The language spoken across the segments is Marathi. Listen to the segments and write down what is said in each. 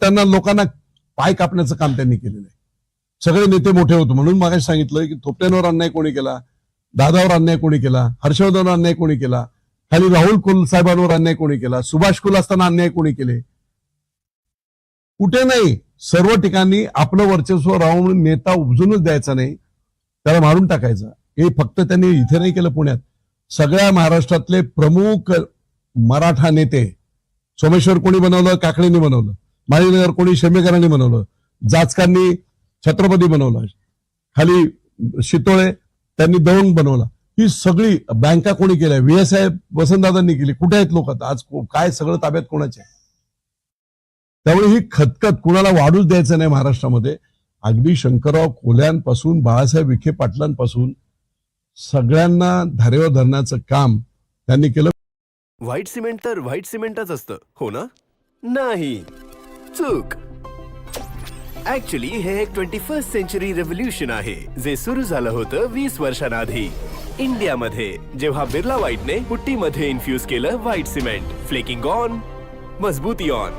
त्यांना लोकांना पाय कापण्याचं काम त्यांनी केलेलं आहे. सगळे नेते मोठे होते म्हणून मागे सांगितलं की थोपट्यांवर अन्याय कोणी केला दादावर अन्याय कोणी केला हर्षवर्धनवर अन्याय कोणी केला खाली राहुल कुल साहेबांवर अन्याय कोणी केला सुभाष कुल असताना अन्याय कोणी केले? कुठे नाही. सर्व ठिकाणी आपलं वर्चस्व राहून नेता उपजूनच द्यायचा नाही. त्याला मारून टाकायचा. हे फक्त त्यांनी इथे नाही केलं पुण्यात. सगळ्या महाराष्ट्रातले प्रमुख मराठा नेते सोमेश्वर कोणी बनवलं काकडेंनी बनवलं? माळीनगर कोणी शेमेकरांनी बनवलं जाचकांनी छत्रपती बनवलं खाली शितोळे त्यांनी दौंड बनवला. ही सगळी बँका कोणी केल्या? व्हीएसआय साहेब वसंतदादांनी केली. कुठे आहेत लोक आता? आज काय सगळं ताब्यात कोणाचे त्यामुळे ही खतखत कुणाला वाढूच द्यायचं नाही महाराष्ट्रामध्ये. अगदी शंकरराव कोल्यांपासून बाळासाहेब विखे पाटलांपासून सगळ्यांना धारेवर धरण्याचं काम त्यांनी केलं. व्हाईट सिमेंट तर व्हाईट सिमेंटच असतं हो ना? नाही. चूक. ऍक्च्युली हे एक ट्वेंटी फर्स्ट सेंचुरी रेव्होल्युशन आहे जे सुरू झालं होतं वीस वर्षांआधी. इंडियामध्ये जेव्हा बिर्ला व्हाईटने पुट्टीमध्ये इन्फ्यूज केलं व्हाईट सिमेंट फ्लेकिंग ऑन मजबूती ऑन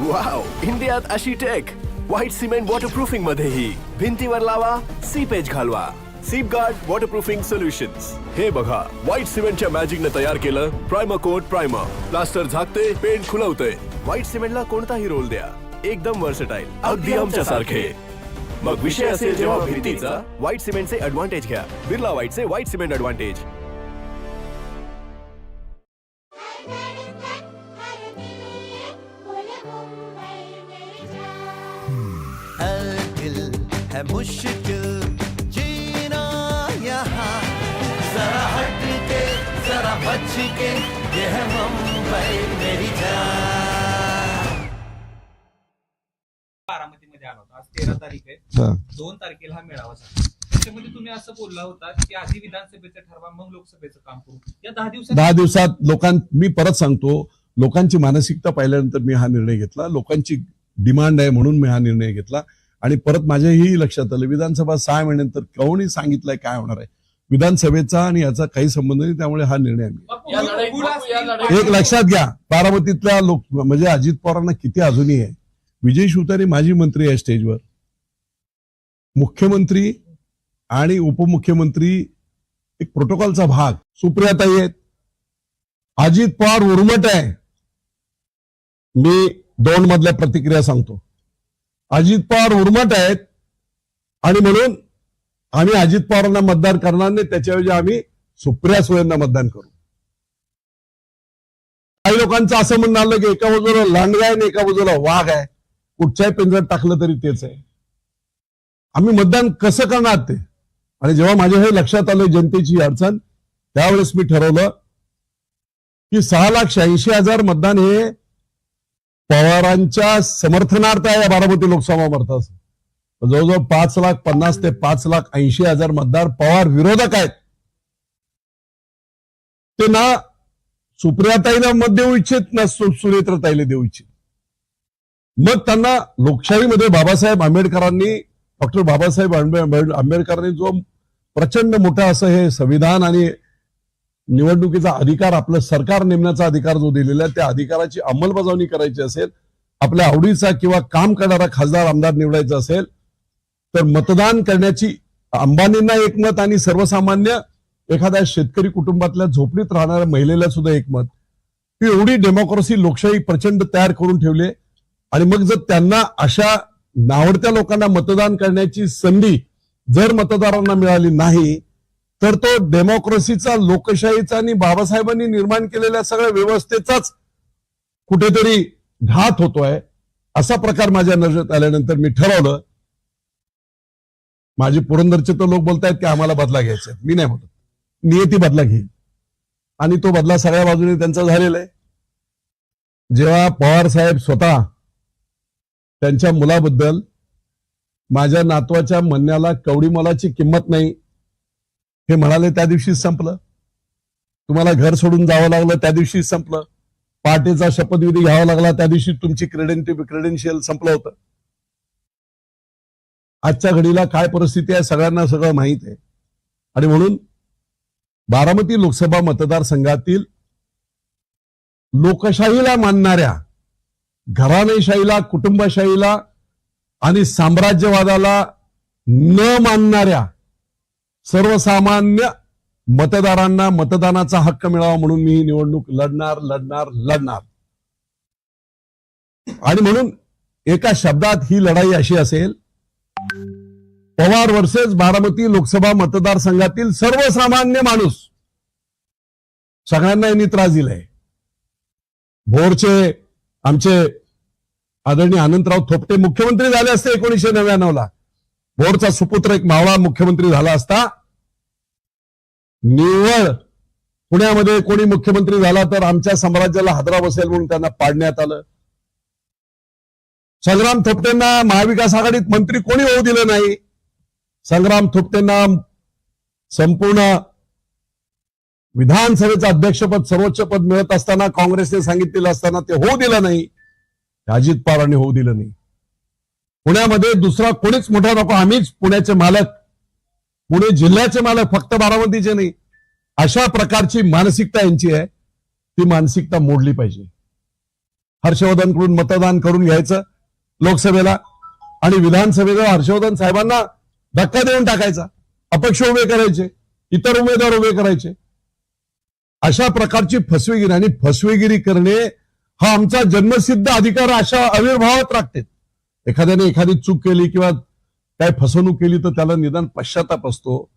वाव इंडियात अशी टेक व्हाईट सिमेंट वॉटरप्रूफिंग मध्येही भिंतीवर लावा सीपेज घालवा. सीप गार्ड वॉटरप्रूफिंग सोल्युशन्स हे बघा व्हाईट सिमेंटच्या मॅजिकने तयार केलं प्रायमर कोट प्रायमर प्लास्टर झाकते पेंट खुलवते. व्हाईट सिमेंटला कोणताही रोल द्या. एकदम वर्सटाईल अगदी आमच्या सारखे मग विषय असेल जेव्हा भिंतीचा व्हाईट सिमेंटचे ऍडव्हान्टेज घ्या. बिर्ला व्हाईटचे व्हाईट सिमेंट ऍडव्हान्टेज है मुश्किल दोन तारखेला हा मेळावा झाला. त्याच्यामध्ये तुम्ही असं बोलला होता की आधी विधानसभेचं ठरवा मग लोकसभेचं काम करू. या दहा दिवसात दहा दिवसात लोकां मी परत सांगतो लोकांची मानसिकता पाहिल्यानंतर मी हा निर्णय घेतला. लोकांची डिमांड आहे म्हणून मी हा निर्णय घेतला. आणि परत माझ्याही लक्षात आलं विधानसभा सहा महिन्यानंतर कोणी सांगितलंय काय होणार आहे? विधानसभेचा आणि याचा काही संबंध नाही त्यामुळे हा निर्णय आम्ही एक लक्षात घ्या बारामतीतल्या लोक म्हणजे अजित पवारांना किती अजूनही आहे. विजय शिवतारे माजी मंत्री आहे स्टेजवर. मुख्यमंत्री आणि उपमुख्यमंत्री एक प्रोटोकॉलचा भाग. सुप्रियाताई आहेत. अजित पवार उर्मट आहे. मी दोन मधल्या प्रतिक्रिया सांगतो. अजित पवार उर्मट आहेत आणि म्हणून आम्ही अजित पवारांना मतदान करणार नाही त्याच्याऐवजी आम्ही सुप्रिया सुळेंना मतदान करू. काही लोकांचं असं म्हणणं आलं की एका बाजूला लांडगा आहे आणि एका बाजूला वाघ आहे. कुठच्याही पिंजऱ्यात टाकलं तरी तेच आहे. आम्ही मतदान कसं करणार ते? आणि जेव्हा माझ्या हे लक्षात आलं जनतेची अडचण त्यावेळेस मी ठरवलं की सहा लाख शहाऐंशी हजार मतदान हे पवारांच्या समर्थनार्थ आहे या बारामती लोकसभा मतदार जवळजवळ पाच लाख पन्नास ते पाच लाख ऐंशी हजार मतदार पवार विरोधक आहेत. ते ना सुप्रियाताईला मत देऊ इच्छित ना सुनेत्रताईला देऊ इच्छित. मग त्यांना लोकशाहीमध्ये बाबासाहेब आंबेडकरांनी डॉक्टर बाबासाहेब आंबे- आंबेडकरांनी जो प्रचंड मोठा असं हे संविधान आणि निवडणुकीचा अधिकार आपलं सरकार नेमण्याचा अधिकार जो दिलेला आहे त्या अधिकाराची अंमलबजावणी करायची असेल आपल्या आवडीचा किंवा काम करणारा खासदार आमदार निवडायचा असेल तर मतदान करण्याची अंबानींना एकमत आणि सर्वसामान्य एखाद्या शेतकरी कुटुंबातल्या झोपडीत राहणाऱ्या महिलेला सुद्धा एकमत. ही एवढी डेमोक्रेसी लोकशाही प्रचंड तयार करून ठेवली आणि मग जर त्यांना अशा नावडत्या लोकांना मतदान करण्याची संधी जर मतदारांना मिळाली नाही तर तो डेमोक्रेसीचा लोकशाहीचा आणि बाबासाहेबांनी निर्माण केलेल्या सगळ्या व्यवस्थेचाच कुठेतरी घात होतोय असा प्रकार माझ्या नजरेत आल्यानंतर मी ठरवलं. माझे पुरंदरचे तर लोक बोलतायत की आम्हाला बदला घ्यायचा मी नाही बोलत. नियती बदला घेईल आणि तो बदला सगळ्या बाजूने त्यांचा झालेला आहे. जेव्हा पवार साहेब स्वतः त्यांच्या मुलाबद्दल माझ्या नातवाच्या म्हणण्याला कवडी मोलाची किंमत नाही. हे म्हणाले त्या दिवशीच संपलं. तुम्हाला घर सोडून जावं लागलं त्या दिवशीच संपलं. पहाटेचा शपथविधी घ्यावा लागला त्या दिवशी तुमची क्रेडेंटिव क्रेडेन्शियल संपलं होतं. आजच्या घडीला काय परिस्थिती आहे सगळ्यांना सगळं माहीत आहे. आणि म्हणून बारामती लोकसभा मतदारसंघातील लोकशाहीला मानणाऱ्या घराणेशाहीला कुटुंबशाहीला आणि साम्राज्यवादाला न मानणाऱ्या सर्वसामान्य मतदारांना मतदानाचा हक्क मिळावा म्हणून मी ही निवडणूक लढणार लढणार लढणार. आणि म्हणून एका शब्दात ही लढाई अशी असेल पवार वर्सेस बारामती लोकसभा मतदारसंघातील सर्वसामान्य माणूस. सगळ्यांना यांनी त्रास दिलाय. भोरचे आमचे आदरणीय अनंतराव थोपटे मुख्यमंत्री झाले असते एकोणीशे नव्याण्णव ला भोरचा सुपुत्र एक मावळा मुख्यमंत्री झाला असता. निव्वळ पुण्यामध्ये कोणी मुख्यमंत्री झाला तर आमच्या साम्राज्याला हादरा बसेल म्हणून त्यांना पाडण्यात आलं. संग्राम थोपटेंना महाविकास आघाडीत मंत्री कोणी होऊ दिलं नाही? संग्राम थोपटेंना संपूर्ण विधानसभेचं अध्यक्षपद सर्वोच्च पद मिळत असताना काँग्रेसने सांगितलेलं असताना ते होऊ दिलं नाही. अजित पवारांनी होऊ दिलं नाही. पुण्यामध्ये दुसरा कोणीच मोठा नको आम्हीच पुण्याचे मालक. पुणे जिल्ह्याचे मालक फक्त बारामतीचे नाही. अशा प्रकारची मानसिकता यांची आहे. ती मानसिकता मोडली पाहिजे. हर्षवर्धनकडून मतदान करून घ्यायचं लोकसभेला आणि विधानसभेला हर्षवर्धन साहेबांना धक्का देऊन टाकायचा. अपक्ष उभे करायचे इतर उमेदवार उभे करायचे. अशा प्रकारची फसवेगिरी आणि फसवेगिरी करणे हा आमचा जन्मसिद्ध अधिकार अशा आविर्भावात राखते. एखाद्याने एखादी चूक केली किंवा काय फसवणूक केली तर त्याला निदान पश्चाताप असतो.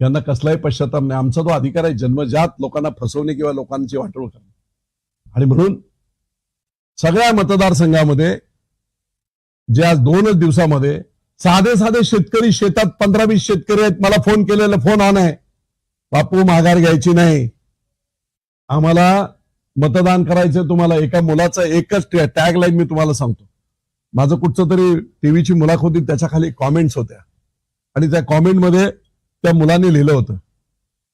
यांना कसलाही पश्चाताप नाही. आमचा तो अधिकार आहे जन्मजात लोकांना फसवणे किंवा लोकांची वाटोळ करणे. आणि म्हणून सगळ्या मतदारसंघामध्ये जे आज दोनच दिवसामध्ये साधे साधे शेतकरी शेतात पंधरा वीस शेतकरी आहेत. मला फोन केलेला फोन ऑन आहे. बापू माघार घ्यायची नाही. आम्हाला मतदान करायचं तुम्हाला एका मुलाचा एकच टॅग लाईन मी तुम्हाला सांगतो. माझं कुठचं तरी टीव्हीची मुलाखती होती त्याच्याखाली कॉमेंट्स होत्या. आणि त्या कॉमेंटमध्ये त्या मुलाने लिहिलं होतं.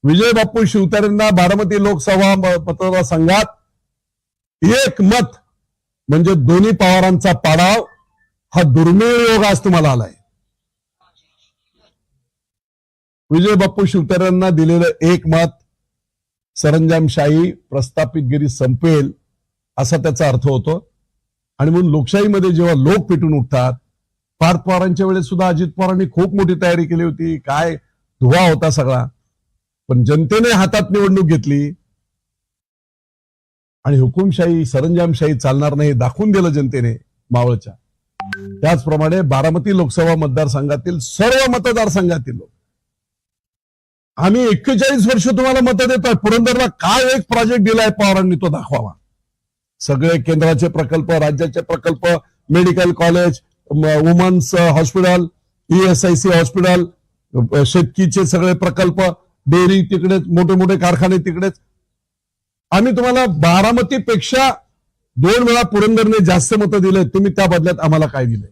विजय बापू शिवतारेंना बारामती लोकसभा मतदारसंघात एक मत म्हणजे दोन्ही पवारांचा पाडाव हा दुर्मिळ योग आज तुम्हाला आलाय. विजय बाप्पू शिवतऱ्यांना दिलेलं एक मत सरंजामशाही प्रस्थापितगिरी संपेल असा त्याचा अर्थ होतो. आणि म्हणून लोकशाहीमध्ये जेव्हा लोक पेटून उठतात पार्थ पवारांच्या वेळेस सुद्धा अजित पवारांनी खूप मोठी तयारी केली होती काय धुवा होता सगळा. पण जनतेने हातात निवडणूक घेतली. आणि हुकुमशाही सरंजामशाही चालणार नाही हे दाखवून दिलं जनतेने मावळच्या. त्याचप्रमाणे बारामती लोकसभा मतदारसंघातील सर्व मतदारसंघातील लोक आम्ही एक्केचाळीस वर्ष तुम्हाला मतं देतोय. पुरंदरला काय एक प्रोजेक्ट दिलाय पवारांनी तो दाखवावा. सगळे केंद्राचे प्रकल्प राज्याचे प्रकल्प medical college women's hospital ESIC hospital शेतकीचे सगळे प्रकल्प डेअरी तिकडेच मोठे मोठे कारखाने तिकडेच. आम्ही तुम्हाला बारामतीपेक्षा दोन वेळा पुरंदरने जास्त मतं दिले तुम्ही त्या बदल्यात आम्हाला काय दिले?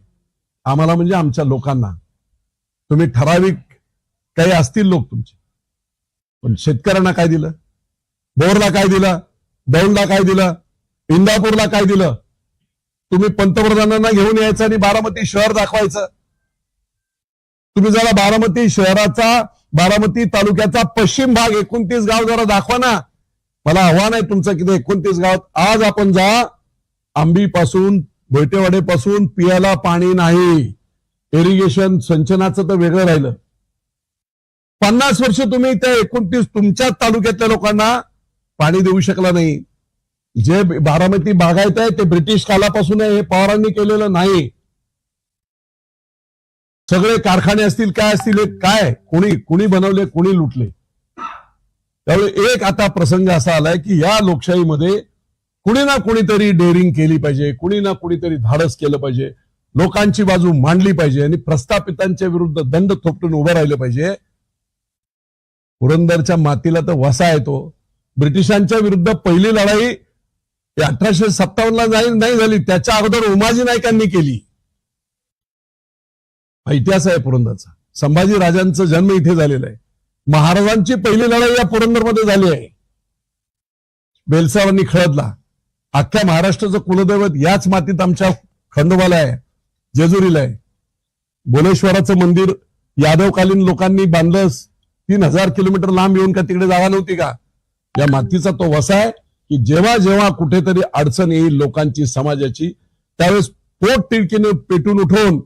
आम्हाला म्हणजे आमच्या लोकांना. तुम्ही ठराविक काही असतील लोक तुमचे. पण शेतकऱ्यांना काय दिलं? बोरला काय दिलं? दौंडला काय दिलं? इंदापूरला काय दिलं? तुम्ही पंतप्रधानांना घेऊन यायचं आणि बारामती शहर दाखवायचं. तुम्ही जरा बारामती शहराचा बारामती तालुक्याचा पश्चिम भाग एकोणतीस गाव जरा दाखवा ना. मला आव्हान आहे तुमचं की एकोणतीस गावात आज आपण जा आंबीपासून भोयटेवाडेपासून पियाला पाणी नाही. इरिगेशन सिंचनाचं तर वेगळं राहिलं. पन्नास वर्ष तुम्ही त्या एकोणतीस तुमच्याच तालुक्यातल्या लोकांना पाणी देऊ शकला नाही. जे बारामती बागायत आहे ते ब्रिटिश कालापासून आहे हे पवारांनी केलेलं नाही. सगळे कारखाने असतील काय असतील काय? कोणी कुणी बनवले कुणी लुटले? त्यामुळे एक आता प्रसंग असा आलाय की या लोकशाहीमध्ये कुणी ना कुणीतरी डेअरिंग केली पाहिजे कुणी ना कुणीतरी धाडस केलं पाहिजे लोकांची बाजू मांडली पाहिजे आणि प्रस्थापितांच्या विरुद्ध दंड थोपटून उभं राहिलं पाहिजे. पुरंदरच्या मातीला तर वसा येतो ब्रिटिशांच्या विरुद्ध पहिली लढाई अठराशे सत्तावन्नला नाही नाही झाली. त्याच्या अगोदर उमाजी नाईकांनी केली. हा इतिहास आहे पुरंदरचा. संभाजी राजांचा जन्म इथे झालेला आहे. महाराजांची पहिली लढाई या पुरंदरमध्ये झाली आहे. बेलसावांनी खळदला. अख्ख्या महाराष्ट्राचं कुलदैवत याच मातीत आमच्या खंडोबाला आहे जेजुरीला आहे. बोलेश्वराचं मंदिर यादवकालीन लोकांनी बांधलं तीन हजार किलोमीटर लांब येऊन का तिकडे जागा नव्हती का? या मातीचा तो वसा आहे की जेव्हा जेव्हा कुठेतरी अडचण येईल लोकांची समाजाची त्यावेळेस पोट तिडकीने पेटून उठवून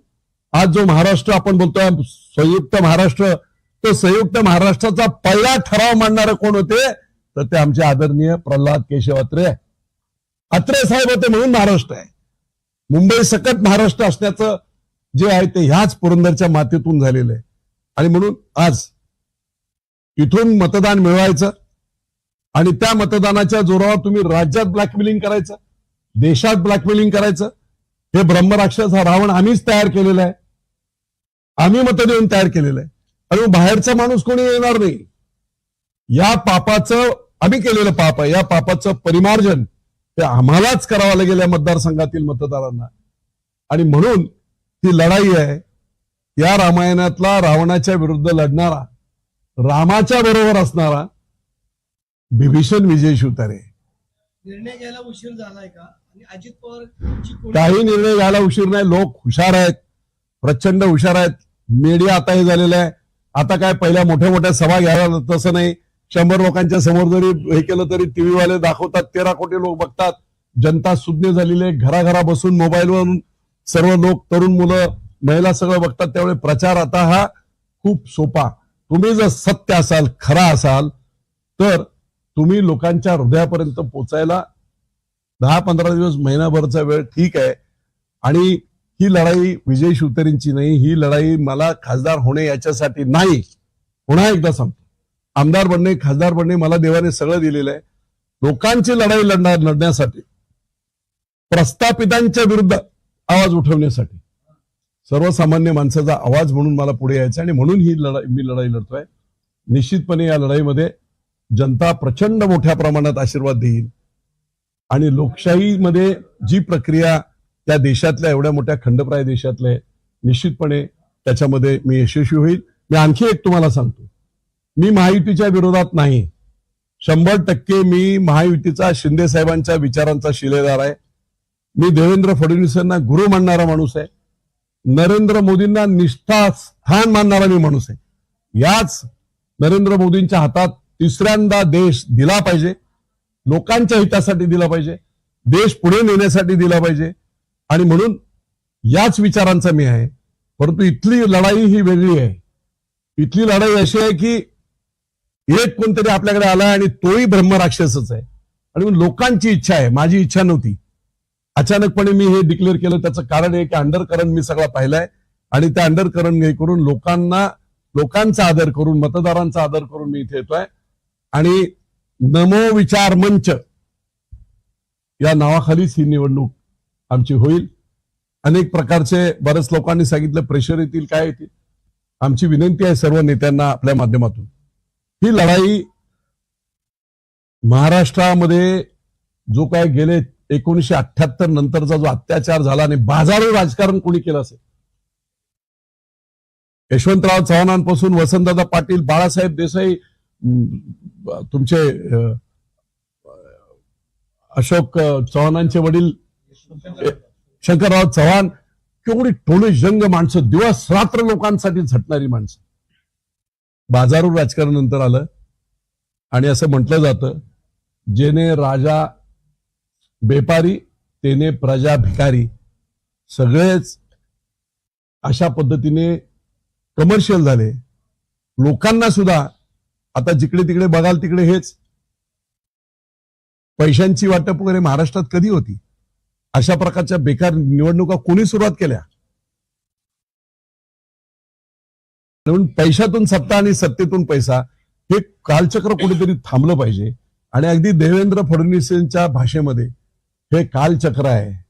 आज जो महाराष्ट्र आपण बोलतोय संयुक्त महाराष्ट्र तो संयुक्त महाराष्ट्राचा पहिला ठराव मांडणारे कोण होते? तर ते आमचे आदरणीय प्रल्हाद केशव अत्रे. अत्रे साहेब होते म्हणून महाराष्ट्र आहे. मुंबई सकट महाराष्ट्र असण्याचं जे आहे ते ह्याच पुरंदरच्या मातीतून झालेलं आहे. आणि म्हणून आज इथून मतदान मिळवायचं आणि त्या मतदानाच्या जोरावर तुम्ही राज्यात ब्लॅकमेलिंग करायचं देशात ब्लॅकमेलिंग करायचं. हे ब्रह्मराक्षस हा रावण आम्हीच तयार केलेला आहे. आम्ही मत देऊन तयार केलेलं आहे. आणि बाहेरचा माणूस कोणी येणार नाही. या पापाचं आम्ही केलेलं पाप आहे. या पापाचं परिमार्जन ते आम्हालाच करावं लागेल या मतदारसंघातील मतदारांना. आणि म्हणून ही लढाई आहे. या रामायणातला रावणाच्या विरुद्ध लढणारा रामाच्या बरोबर असणारा बिभीषण विजय शिवतारे. निर्णय घ्यायला उशीर झालाय का? आणि अजित पवारची कोणी- काही निर्णय घ्यायला उशीर नाही. लोक हुशार आहेत. प्रचंड हुशार आहेत. मीडिया आता हे झालेलं आहे. आता काय पहिल्या मोठ्या मोठ्या सभा घ्यायला तसं नाही. शंभर लोकांच्या समोर जरी हे केलं तरी टीव्ही वाले दाखवतात. तेरा कोटी लोक बघतात. जनता सुज्ञ झालेली आहे. घराघरा बसून मोबाईलवरून सर्व लोक तरुण मुलं महिला सगळं बघतात. त्यामुळे प्रचार आता हा खूप सोपा तुम्ही जर सत्य असाल खरा असाल तर तुम्ही लोकांच्या हृदयापर्यंत पोचायला दहा पंधरा दिवस महिनाभरचा वेळ ठीक आहे. आणि ही लढाई विजय शिवतरींची नाही ही लढाई मला खासदार होणे याच्यासाठी नाही. पुन्हा एकदा सांगतो. आमदार बनणे खासदार बनणे मला देवाने सगळं दिलेलं आहे. लोकांची लढाई लढणार लढण्यासाठी. प्रस्थापितांच्या विरुद्ध आवाज उठवण्यासाठी. सर्वसामान्य माणसाचा आवाज म्हणून मला पुढे यायचा आणि म्हणून ही लढाई मी लढाई लढतोय. निश्चितपणे या लढाईमध्ये जनता प्रचंड मोठ्या प्रमाणात आशीर्वाद देईल. आणि लोकशाहीमध्ये जी प्रक्रिया त्या देशातल्या एवढ्या मोठ्या खंडप्राय देशातल्या निश्चितपणे त्याच्यामध्ये मी यशस्वी होईल. मी आणखी एक तुम्हाला सांगतो. मी महायुतीच्या विरोधात नाही. शंभर टक्के मी महायुतीचा शिंदे साहेबांच्या विचारांचा शिलेदार आहे. मी देवेंद्र फडणवीसांना गुरु मानणारा माणूस आहे. नरेंद्र मोदींना निष्ठा स्थान मानणारा मी माणूस आहे. याच नरेंद्र मोदींच्या हातात तिसऱ्यांदा देश दिला पाहिजे. लोकांच्या हितासाठी दिला पाहिजे. देश पुढे नेण्यासाठी दिला पाहिजे. आणि म्हणून याच विचारांचा मी आहे. परंतु इथली लढाई ही वेगळी आहे. इथली लढाई अशी आहे की एक कोणतरी आपल्याकडे आला आणि तोही ब्रह्मराक्षसच आहे. आणि लोकांची इच्छा आहे. माझी इच्छा नव्हती. अचानकपणे मी हे डिक्लेअर केलं. त्याचं कारण आहे की अंडरकरंट मी सगळा पाहिलाय. आणि त्या अंडरकरण हे करून लोकांना लोकांचा आदर करून मतदारांचा आदर करून मी इथे येतोय. आणि नमो विचार मंच या नावाखालीच ही निवडणूक आमची होईल. अनेक प्रकारचे बरेच लोकांनी सांगितलं प्रेशर येतील काय येतील. आमची विनंती आहे सर्व नेत्यांना आपल्या माध्यमातून. ही लढाई महाराष्ट्रामध्ये जो काय गेले एकोणीशे अठ्याहत्तर नंतरचा जो अत्याचार झाला आणि बाजारू राजकारण कोणी केलं असेल? यशवंतराव चव्हाणांपासून वसंतदादा पाटील बाळासाहेब देसाई तुमचे अशोक चव्हाणांचे वडील शंकरराव चव्हाण केवढी टोळे जंग माणसं दिवस रात्र लोकांसाठी झटणारी माणसं. बाजारू राजकारण नंतर आलं. आणि असं म्हटलं जातं जेने राजा बेपारी तेने प्रजा भिकारी सगळेच अशा पद्धतीने कमर्शियल झाले. लोकांना सुद्धा आता जिकडे तिकडे बघाल तिकडे हेच पैशांची वाटप वगैरे महाराष्ट्रात कधी होती? अशा प्रकारच्या बेकार निवडणुका कोणी सुरुवात केल्या? म्हणून पैशातून सत्ता आणि सत्तेतून पैसा हे कालचक्र कुठेतरी थांबलं पाहिजे. आणि अगदी देवेंद्र फडणवीस यांच्या भाषेमध्ये हे कालचक्र आहे.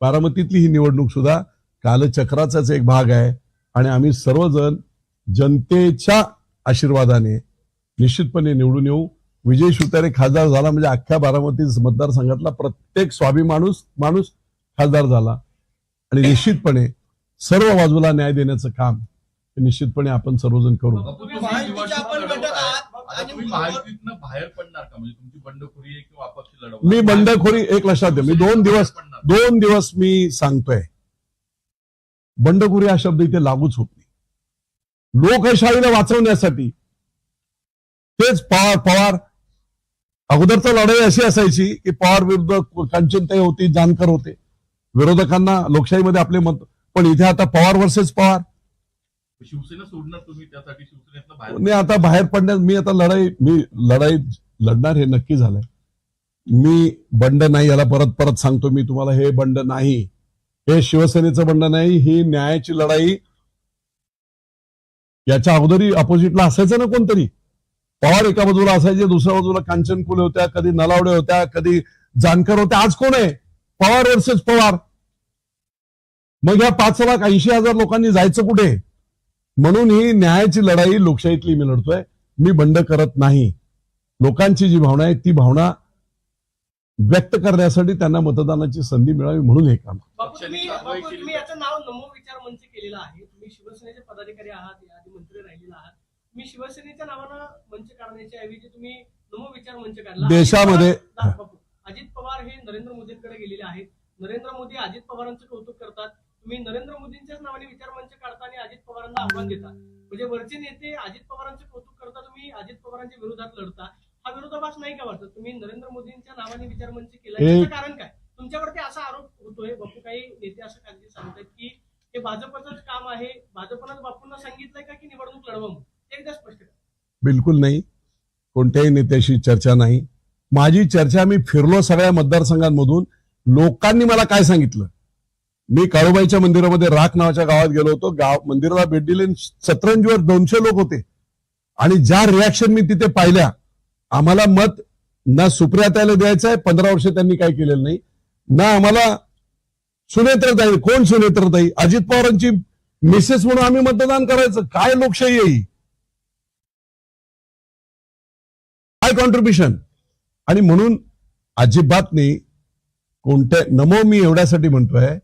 बारामतीतली ही निवडणूक सुद्धा कालचक्राचाच एक भाग आहे. आणि आम्ही सर्वजण जनतेच्या आशीर्वादाने निश्चितपणे निवडून येऊ. विजय शिवतारे खासदार झाला म्हणजे अख्ख्या बारामती मतदारसंघातला प्रत्येक स्वाभिमाणूस माणूस खासदार झाला. आणि निश्चितपणे सर्व बाजूला न्याय देण्याचं काम निश्चितपणे आपण सर्वजण करू. बाहेर पडणार का? म्हणजे तुमची बंडखोरी किंवा मी बंडखोरी एक लक्षात द्या मी दोन दिवस पडणार. दोन दिवस मी सांगतोय. बंडखोरी हा शब्द इथे लागूच होत नाही. लोकशाहीला वाचवण्यासाठी तेच पवार पवार अगोदरचा लढाई अशी असायची की पवार विरुद्ध कांचनताई होती जानकर होते. विरोधकांना लोकशाहीमध्ये आपले मत पण इथे आता पवार वर्सेस पवार. शिवसेना सोडणार तुम्ही त्यासाठी? शिवसेनेतनं बाहेर मी आता बाहेर पडण्यास मी आता लढाई मी लढाई लढणार हे नक्की झालंय. मी बंड नाही याला परत परत सांगतो मी तुम्हाला हे बंड नाही. हे शिवसेनेचं बंड नाही ही न्यायाची लढाई. याच्या अगोदरही अपोजिटला असायचं ना कोणतरी. पवार एका बाजूला असायचे दुसऱ्या बाजूला कांचन कुले होत्या कधी नलावडे होत्या कधी जानकर होत्या. आज कोण आहे? पवार वर्सेस पवार. मग या पाच लाख ऐंशी हजार लोकांनी जायचं कुठे? म्हणून ही न्यायाची लढाई लोकशाहीतली मी लढतोय. मी बंड करत नाही. लोकांची जी भावना आहे ती भावना व्यक्त करण्यासाठी त्यांना मतदानाची संधी मिळावी म्हणून हे काम शिवसेनेचे पदाधिकारी आहात मंत्री राहिलेला आहात. तुम्ही शिवसेनेच्या नावानं मंच काढण्याच्या ऐवजी तुम्ही नमो विचार मंच काढला. देशामध्ये- अजित पवार हे नरेंद्र मोदींकडे गेलेले आहेत. नरेंद्र मोदी अजित पवारांचं कौतुक करतात. तुम्ही नरेंद्र मोदींच्याच नावाने विचार मंच काढता आणि अजित पवारांना आव्हान देता. म्हणजे वरचे नेते अजित पवारांचं कौतुक करता तुम्ही अजित पवारांच्या विरोधात लढता. हा विरोधाभास नाही का वाटत? तुम्ही नरेंद्र मोदींच्या नावाने विचार मंच केला. एक- याचं कारण काय? तुमच्यावरती असा आरोप होतोय बापू काही नेते असं काही सांगतात की हे भाजपचंच काम आहे भाजपनंच बापूंना सांगितलंय का की निवडणूक लढवा एकदा स्पष्ट करा. बिलकुल नाही. कोणत्याही नेत्याशी चर्चा नाही. माझी चर्चा मी फिरलो सगळ्या मतदारसंघांमधून. लोकांनी मला काय सांगितलं? मी काळूबाईच्या मंदिरामध्ये राख नावाच्या गावात गेलो होतो. गाव मंदिराला भेट दिली सतरंजीवर दोनशे लोक होते. आणि ज्या रिॲक्शन मी तिथे पाहिल्या आम्हाला मत ना सुप्रियाताईला द्यायचं आहे पंधरा वर्ष त्यांनी काय केलेलं नाही. ना आम्हाला सुनेत्रताई कोण सुनेत्रताई? अजित पवारांची मिसेस म्हणून आम्ही मतदान करायचं. काय लोकशाही आहे काय कॉन्ट्रीब्युशन आणि म्हणून अजिबात नाही कोणत्या नमो मी एवढ्यासाठी म्हणतोय